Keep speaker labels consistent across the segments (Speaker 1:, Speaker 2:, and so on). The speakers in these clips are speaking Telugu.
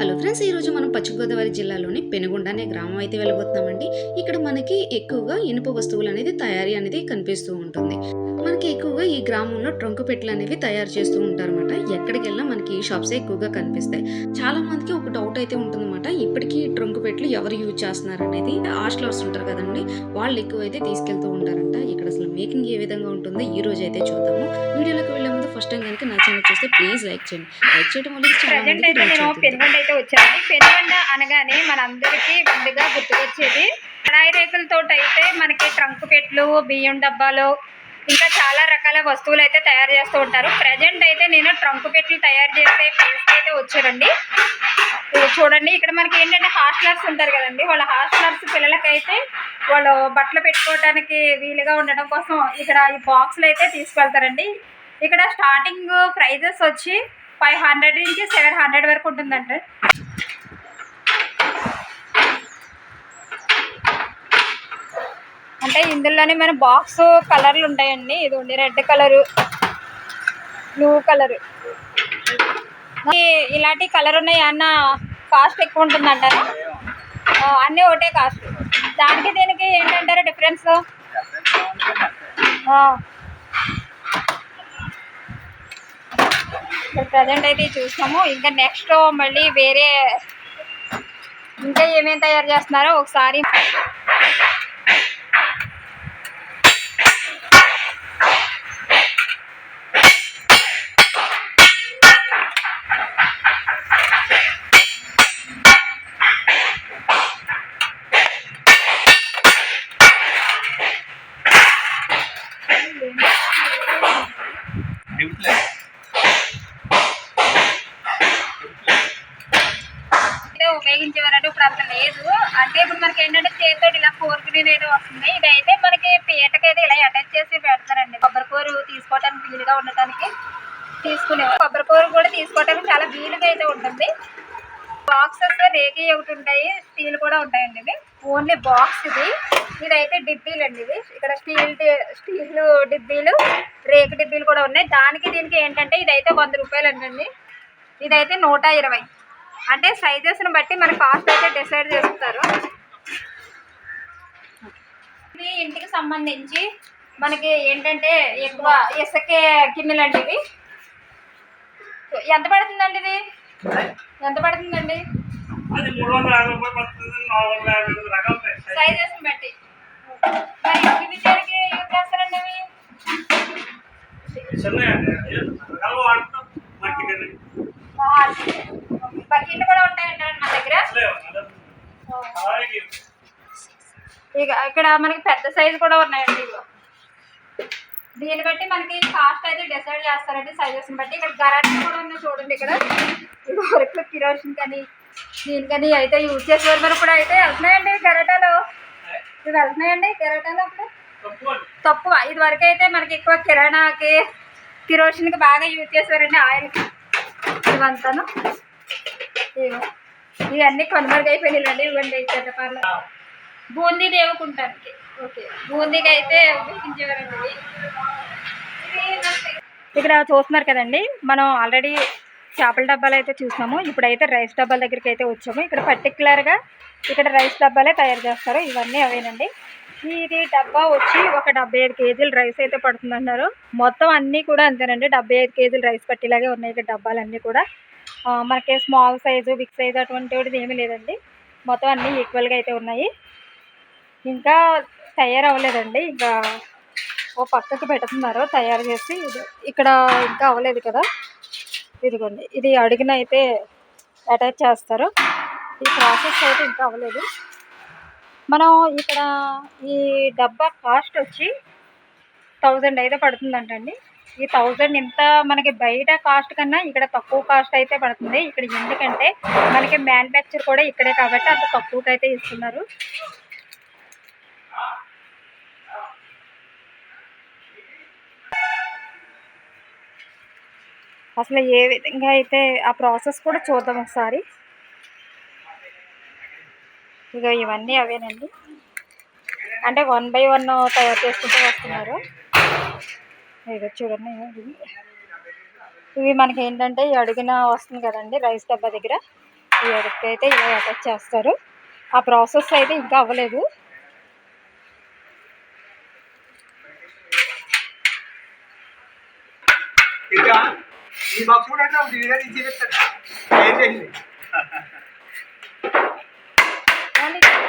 Speaker 1: హలో ఫ్రెండ్స్ ఈరోజు మనం పశ్చిమ గోదావరి జిల్లాలోని పెనుగొండ అనే గ్రామం అయితే వెళ్ళబోతున్నామండి. ఇక్కడ మనకి ఎక్కువగా ఇనుప వస్తువులు అనేది తయారీ అనేది కనిపిస్తూ ఉంటుంది. మనకి ఎక్కువగా ఈ గ్రామంలో ట్రంకు పెట్లు అనేవి తయారు చేస్తూ ఉంటారన్నమాట. ఎక్కడికి వెళ్ళినా మనకి ఈ షాప్సే ఎక్కువగా కనిపిస్తాయి. చాలా మందికి ఒక డౌట్ అయితే ఉంటుందన్నమాట. ఇప్పటికీ ట్రంకు పెట్లు ఎవరు యూజ్ చేస్తున్నారు అనేది. హాస్టలర్స్ ఉంటారు కదండి వాళ్ళు ఎక్కువ అయితే తీసుకెళ్తూ ఉంటారంట. ఇక్కడ అసలు మేకింగ్ ఏ విధంగా ఉంటుందో ఈ రోజు అయితే చూద్దాము. వీడియోలోకి వెళ్ళే ముందు ఫస్ట్ టైం కనుక నా ఛానల్ చూస్తే ప్లీజ్ లైక్ చేయండి. లైక్ చేయడం వల్ల చాలా మందికి
Speaker 2: అయితే
Speaker 1: వచ్చాయి
Speaker 2: నేను పెనుగొండ అనగానే మనందరికీ ముందుగా గుర్తుకొచ్చేది. కడాయి రేకులతో అయితే మనకి ట్రంక్ పెట్లు బియ్యం డబ్బాలు ఇంకా చాలా రకాల వస్తువులు అయితే తయారు చేస్తూ ఉంటారు. ప్రజెంట్ అయితే నేను ట్రంక్ పెట్లు తయారు చేసే ప్లేస్ అయితే వచ్చానండి. చూడండి ఇక్కడ మనకి ఏంటంటే హాస్టలర్స్ ఉంటారు కదండి. వాళ్ళ హాస్టలర్స్ పిల్లలకైతే వాళ్ళు బట్టలు పెట్టుకోవడానికి వీలుగా ఉండడం కోసం ఇక్కడ ఈ బాక్సులు అయితే తీసుకెళ్తారండి. ఇక్కడ స్టార్టింగ్ ప్రైజెస్ వచ్చి ఫైవ్ హండ్రెడ్ నుంచి సెవెన్ హండ్రెడ్ వరకు ఉంటుందండి. అంటే ఇందులోనే మన బాక్స్ కలర్లు ఉంటాయండి. ఇది ఉంది రెడ్ కలరు బ్లూ కలరు. ఇలాంటి కలర్ ఉన్నాయి అన్న కాస్ట్ ఎక్కువ ఉంటుందంటారా ఆ, అన్నీ ఒకటే కాస్ట్. దానికి దీనికి ఏంటంటారు డిఫరెన్స్? ఇక్కడ ప్రజెంట్ అయితే చూస్తాము ఇంకా నెక్స్ట్ మళ్ళీ వేరే ఇంకా ఏమేమి తయారు చేస్తున్నారో ఒకసారి ఉపయోగించేవారంటే ఇప్పుడు అంత లేదు. అంటే ఇప్పుడు మనకి ఏంటంటే చేతితో ఇలా కోరుకునే ఏదో వస్తుంది. ఇదైతే మనకి పీటకైతే ఇలా అటాచ్ చేసి పెడతారండి. కొబ్బరి కూర తీసుకోవడానికి వీలుగా ఉండటానికి తీసుకునేవారు. కొబ్బరి కూర కూడా తీసుకోవడానికి చాలా వీలుగా అయితే ఉంటుంది. బాక్సెస్ రేకి ఒకటి ఉంటాయి స్టీల్ కూడా ఉంటాయండి ఇవి. ఓన్లీ బాక్స్ ఇది. ఇదైతే డిబ్బీలు అండి ఇవి. ఇక్కడ స్టీల్ స్టీల్ డిబ్బీలు రేకు డిబ్బీలు కూడా ఉన్నాయి. దానికి దీనికి ఏంటంటే ఇదైతే వంద రూపాయలు అండి ఇదైతే నూట ఇరవై. అంటే సైజెస్ని బట్టి మన కాస్ట్ అయితే డిసైడ్ చేస్తారు. ఇది ఇంటికి సంబంధించి మనకి ఏంటంటే ఎక్కువ ఇసుకే గిన్నెలు అండి ఇవి. ఎంత పడుతుందండి ఇది? ఎంత పడుతుందండి?
Speaker 3: అది మూడు వందల యాభై రూపాయలు పడుతుంది నాలుగు వందల యాభై ఎనిమిది రకాలు ఉంటాయి. సైజు.
Speaker 2: సైజెస్ని బట్టి. మరి ఇవి దేనికి యూజ్ చేస్తారండి అవి?
Speaker 3: మట్టి కింద
Speaker 2: బకెట్లు కూడా ఉంటాయంటారండి మన దగ్గర. ఇక ఇక్కడ మనకి పెద్ద సైజు కూడా ఉన్నాయండి ఇగో. దీన్ని బట్టి మనకి కాస్ట్ అయితే డిసైడ్ చేస్తారండి సైజెస్ని బట్టి. ఇక్కడ గరాటీ కూడా ఉన్నాయి చూడండి ఇక్కడ. ఇది వరకు కిరోసిన్ కానీ దీనికని అయితే యూజ్ చేసేవారు మరి ఇప్పుడు అయితే వెళ్తున్నాయండి గరాటాలు. ఇవి వెళ్తున్నాయండి కిరాటాలు అప్పుడు?
Speaker 3: తక్కువ
Speaker 2: ఇది వరకు అయితే మనకి ఎక్కువ కిరాణాకి కిరోసిన్కి బాగా యూజ్ చేసేవారండి ఆయిల్ ఇవంతాను. ఇవన్నీ కొనుమరుగైపోయినాయండి ఇవ్వండి చెడ్డపార్లు బూందీ దేవుకుంటానికి. ఓకే. బూందీకి అయితే ఉపయోగించేవారండి. ఇక్కడ చూస్తున్నారు కదండి మనం ఆల్రెడీ చేపల డబ్బాలు అయితే చూసాము ఇప్పుడైతే రైస్ డబ్బాల దగ్గరికి అయితే వచ్చాము. ఇక్కడ పర్టికులర్గా ఇక్కడ రైస్ డబ్బాలే తయారు చేస్తారు. ఇవన్నీ అవేనండి. ఇది డబ్బా వచ్చి ఒక డెబ్బై ఐదు కేజీలు రైస్ అయితే పడుతుందన్నారు. మొత్తం అన్నీ కూడా అంతేనండి. డెబ్బై ఐదు కేజీలు రైస్ పట్టేలాగే ఉన్నాయి ఇక్కడ డబ్బాలన్నీ కూడా. మనకి స్మాల్ సైజు బిగ్ సైజు అటువంటివి ఏమీ లేదండి. మొత్తం అన్నీ ఈక్వల్గా అయితే ఉన్నాయి. ఇంకా తయారు అవ్వలేదండి ఇంకా ఓ పక్కకి పెడుతున్నారు తయారు చేసి ఇక్కడ ఇంకా అవ్వలేదు కదా. ఇదిగోండి ఇది అడిగిన అయితే అటాచ్ చేస్తారు. ఈ ప్రాసెస్ అయితే ఇంకా అవ్వలేదు. మనం ఇక్కడ ఈ డబ్బా కాస్ట్ వచ్చి థౌజండ్ అయితే పడుతుందంటండి. ఈ థౌజండ్ ఇంత మనకి బయట కాస్ట్ కన్నా ఇక్కడ తక్కువ కాస్ట్ అయితే పడుతుంది. ఇక్కడ ఎందుకంటే మనకి మ్యానుఫ్యాక్చర్ కూడా ఇక్కడే కాబట్టి అంత తక్కువకి అయితే ఇస్తున్నారు. అసలు ఏ విధంగా అయితే ఆ ప్రాసెస్ కూడా చూద్దాం ఒకసారి. ఇక ఇవన్నీ అవేనండి. అంటే వన్ బై వన్ తయారు చేసుకుంటూ వస్తున్నారు. ఇక చూడండి. ఇవి ఇవి మనకి ఏంటంటే ఈ అడుగున వస్తుంది కదండి రైస్ డబ్బా దగ్గర. ఈ ఎడక్కి అయితే ఇలా అటాచ్ చేస్తారు. ఆ ప్రాసెస్ అయితే ఇంకా అవ్వలేదు.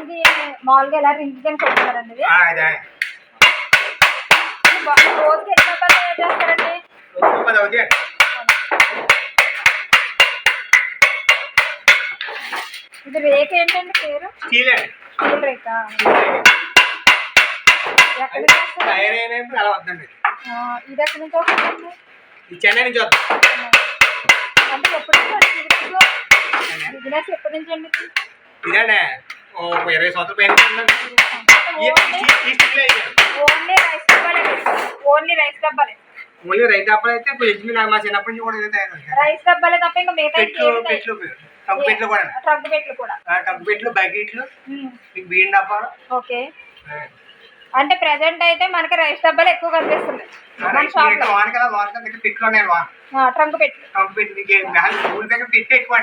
Speaker 2: ఇది మామూలుగా ఎలా రింగ్ కింద కొడుతున్నారండి రోజుకి డబ్బాలు తయారు చేస్తారండి ఇది రేక్ ఏంటండి పేరు స్టీల్ ఆ, ఇది ఎక్కడి నుంచి వస్తుందండి
Speaker 4: చెన్నై నుంచి
Speaker 2: అంటే ఎప్పటి నుంచి బిజినెస్ ఎప్పటి నుంచి అండి ఇది?
Speaker 4: ఇదేనే ఓ ఇరవై సంవత్సరాల పైన
Speaker 2: ఓన్లీ
Speaker 4: స్టిల్ అయితే.
Speaker 2: ఓన్లీ రైస్ డబ్బాలే ఓన్లీ రైస్ డబ్బాలే
Speaker 4: అయితే కొంచెం నాకు మా చిన్నప్పటి నుంచి కూడా.
Speaker 2: రైస్ డబ్బాలే తప్ప ఇంకా మిగతా
Speaker 4: పెట్లు పెట్లు పెట్లు కూడా.
Speaker 2: ట్రక్ పెట్లు కూడా.
Speaker 4: టగ్గు పెట్లు బకెట్లు బియ్యం డబ్బాలు.
Speaker 2: ఓకే. అంటే ప్రెసెంట్ అయితే మనకి రైస్ డబ్బాలు ఎక్కువ కనిపిస్తుంది. మన షాప్లో
Speaker 4: వాన్ కదా లోన్ కదా పెట్లు ఉన్నాయి వాన్
Speaker 2: ట్రంక్ పెట్లు.
Speaker 4: టగ్గు పెట్టి మీకు ఊరి దగ్గర పెట్టి ఎక్కువ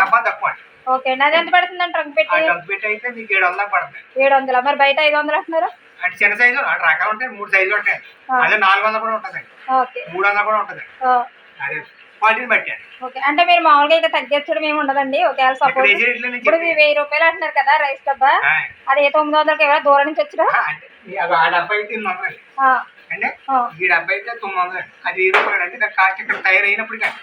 Speaker 4: డబ్బా తక్కువ
Speaker 2: ఓకే అండి అది ఎంత పడుతుందండి ట్రంక్ పెట్టి?
Speaker 4: టగ్గు పెట్టి అయితే మీకు ఏడు వందలకు పడుతుంది
Speaker 2: ఏడు వందల? మరి బయట ఐదు వందలు అంటున్నారు?
Speaker 4: అంటే చిన్న సైజు అటు రకాలు ఉంటాయి మూడు సైజులు ఉంటాయి. అదే నాలుగు వందలు కూడా ఉంటుంది. మూడు వందలు కూడా ఉంటుంది. అదే క్వాలిటీని బట్టి
Speaker 2: ఓకే. అంటే మీరు మామూలుగా ఇక తగ్గించడం ఏమి ఉండదండి. ఒకవేళ
Speaker 4: ఇక్కడ
Speaker 2: సపోజ్ ఇప్పుడు వెయ్యి రూపాయలు అంటున్నారు కదా రైస్ డబ్బా. అది ఏ తొమ్మిది వందలకి ఎవరో దూరం నుంచి వచ్చినా?
Speaker 4: ఆ, డబ్బా అయితే ఎనిమిది వందలు అంటే. ఈ డబ్బా అయితే తొమ్మిది వందలు. అది ఏ రూపాయలు అంటే దాని కాస్ట్ ఇక్కడ తయారు అయినప్పుడు కానీ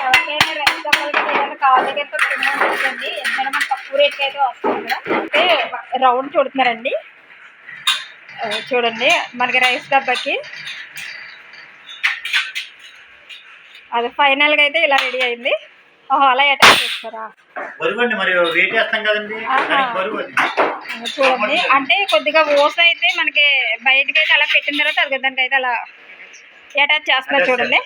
Speaker 2: ఎవరికైనా రైస్ డబ్బాలకి ఏదైనా కావాలి అంటే మనకు తక్కువ రేట్కి అయితే వస్తుంది కదా. అంటే రౌండ్ చూడుతున్నారండి. చూడండి మనకి రైస్ డబ్బాకి. అది ఫైనల్గా అయితే ఇలా రెడీ అయింది. ఓహో అలా అటాచ్ చేస్తారా? చూడండి. అంటే కొద్దిగా ఓస్ అయితే మనకి బయటకి అయితే అలా పెట్టిన తర్వాత అది దానికి అయితే అలా అటాచ్ చేస్తున్నారు చూడండి.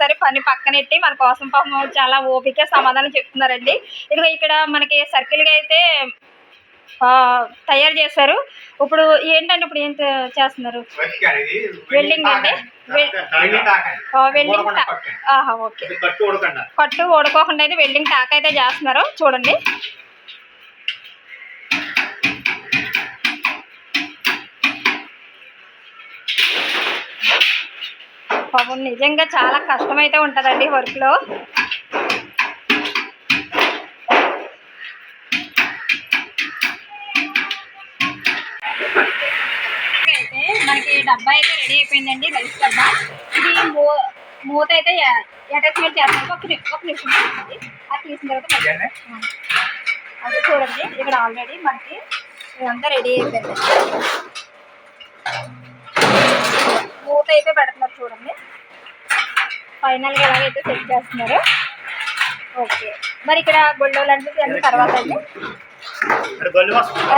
Speaker 2: సరే పని పక్కనెట్టి మన కోసం పాపం చాలా ఓపిక సమాధానం చెప్తున్నారండి. ఇదిగో ఇక్కడ మనకి సర్కిల్గా అయితే తయారు చేశారు. ఇప్పుడు ఏంటంటే ఇప్పుడు ఏం చేస్తున్నారు? వెల్డింగ్ అండి వెల్-
Speaker 4: వెల్డింగ్
Speaker 2: ఓకే.
Speaker 5: కట్టు
Speaker 2: ఓడుకోకుండా అయితే వెల్డింగ్ టాక్ అయితే చేస్తున్నారు. చూడండి. పాపం నిజంగా చాలా కష్టమైతే ఉంటుందండి వర్క్లో డబ్బా అయితే రెడీ అయిపోయిందండి రైస్ డబ్బా. ఇది మూ మూత అయితే అటాచ్మెంట్ చేస్తాను ఒక ఒక నిమిషం. అది తీసిన తర్వాత. అది చూడండి. ఇక్కడ ఆల్రెడీ మనకి ఇదంతా రెడీ అయిపోయింది మూత అయితే పెడుతున్నారు చూడండి. ఫైనల్గా ఎలాగైతే సెట్ చేస్తున్నారు. ఓకే. మరి ఇక్కడ గొళ్ళోలు అంటే అన్ని తర్వాత అండి?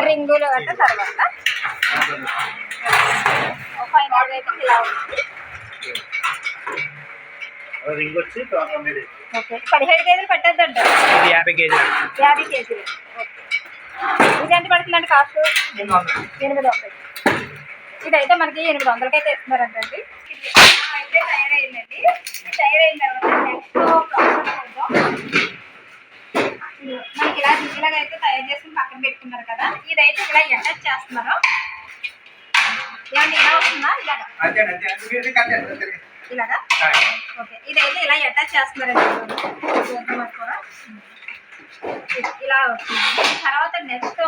Speaker 2: రింగులు అంటే తర్వాత. ఫైనల్గా అయితే ఇలా ఉంది
Speaker 5: రింగ్ వచ్చి తొమ్మిది
Speaker 2: ఓకే. పదిహేడు కేజీలు పట్టేద్దంట.
Speaker 4: ఇది యాభై కేజీలు.
Speaker 2: యాభై కేజీలు. ఓకే. ఇది ఎంత పడుతుందండి కాస్ట్?
Speaker 4: ఎనిమిది వందలు.
Speaker 2: ఇదైతే మనకి ఎనిమిది వందలకి అయితే ఇస్తున్నారంటండి అయితే తయారైందండి. తయారైన తర్వాత నెక్స్ట్ ప్రాసెస్ మనకి ఇలా ఇలాగ అయితే తయారు చేసుకుని పక్కన పెట్టుకున్నారు కదా. ఇదైతే ఇలా అటాచ్ చేస్తున్నారు. ఇలాగా. ఓకే ఇదైతే ఇలా అటాచ్ చేస్తున్నారండి కూడా. ఇలా తర్వాత నెక్స్ట్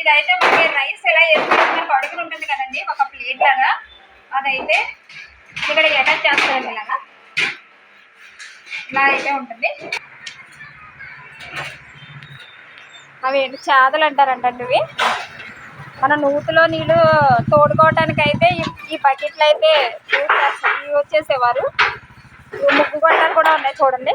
Speaker 2: ఇదైతే మనకి రైస్ ఎలా వేసుకుంటే అడుగులు ఉంటుంది కదండి ఒక ప్లేట్ లాగా. అదైతే ఇక్కడ అటాచ్ చేస్తారండి ఇలాగా. ఇలా అయితే ఉంటుంది. అవి ఏంటి? చాదలు అంటారంటండి ఇవి. మన నూతిలో నీళ్ళు తోడుకోవటానికి అయితే ఈ- ఈ బకెట్లు అయితే యూజ్ చేస్తారు యూజ్ చేసేవారు. ముగ్గు గొట్టాలు కూడా ఉన్నాయి చూడండి.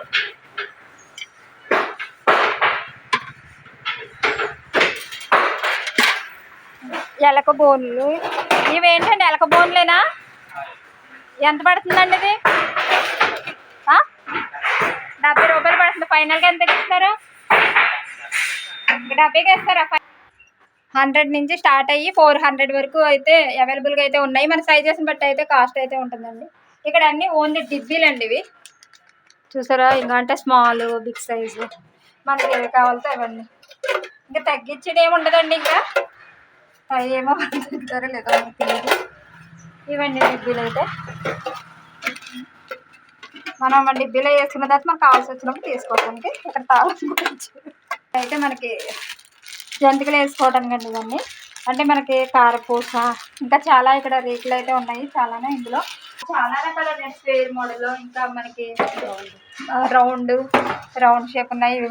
Speaker 2: ఎలక బోన్లు. ఇవేంటండి ఎలక బోన్లేనా? ఎంత పడుతుందండి ఇది? డెబ్బై రూపాయలు పడుతుంది. ఫైనల్గా ఎంత ఇస్తారు డెబ్బైకి ఇస్తారా హండ్రెడ్ నుంచి స్టార్ట్ అయ్యి ఫోర్ హండ్రెడ్ వరకు అయితే అవైలబుల్గా అయితే ఉన్నాయి. మన సైజెస్ని బట్టి అయితే కాస్ట్ అయితే ఉంటుందండి. ఇక్కడ అన్ని ఓన్లీ డిబ్బీలు అండి ఇవి. చూసారా? ఇంకా అంటే స్మాల్ బిగ్ సైజు మనకి ఏవి కావాలితే అవన్నీ. ఇంకా తగ్గించేది ఏమి ఉండదండి ఇంకా. అవి ఏమో తగ్గుతారో లేదో మనకు తెలియదు ఇవన్నీ డిబ్బీలు అయితే. మనం మన డిబ్బీలో వేసుకున్న తర్వాత మనకు కావాల్సి వచ్చినప్పుడు తీసుకోవడానికి. ఇక్కడ తాళం గురించి అయితే మనకి జంతికలు వేసుకోవడానికి అండి ఇవన్నీ. అంటే మనకి కారపూస ఇంకా చాలా ఇక్కడ రేకులు అయితే ఉన్నాయి చాలానే ఇందులో. చాలా రకాల స్క్వేర్ మోడల్ ఇంకా మనకి రౌండ్ రౌండ్ షేప్ ఉన్నాయి. ఇవి